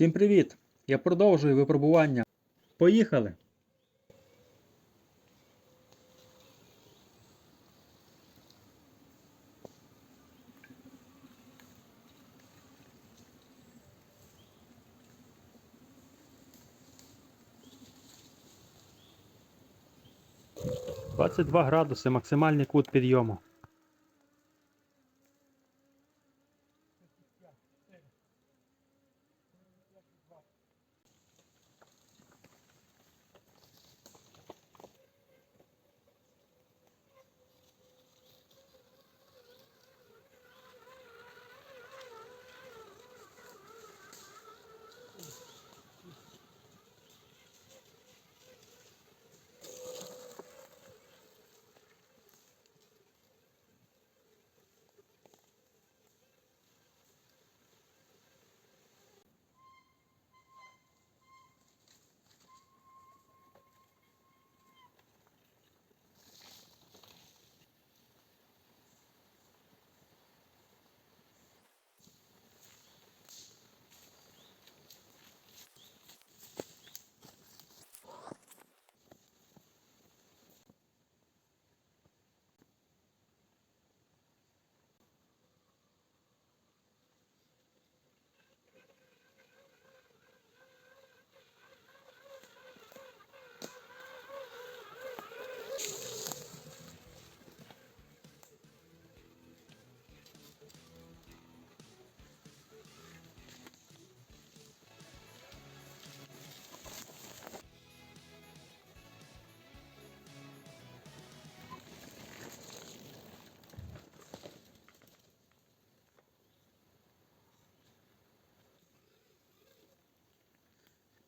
Всім привіт! Я продовжую випробування. Поїхали! Двадцять два градуси максимальний кут підйому. 네.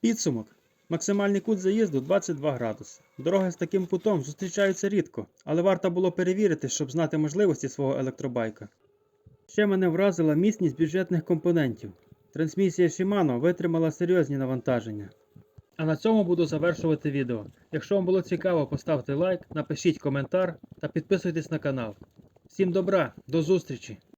Підсумок. Максимальний кут заїзду 22 градуси. Дороги з таким кутом зустрічаються рідко, але варто було перевірити, щоб знати можливості свого електробайка. Ще мене вразила міцність бюджетних компонентів. Трансмісія Shimano витримала серйозні навантаження. А на цьому буду завершувати відео. Якщо вам було цікаво, поставте лайк, напишіть коментар та підписуйтесь на канал. Всім добра, до зустрічі!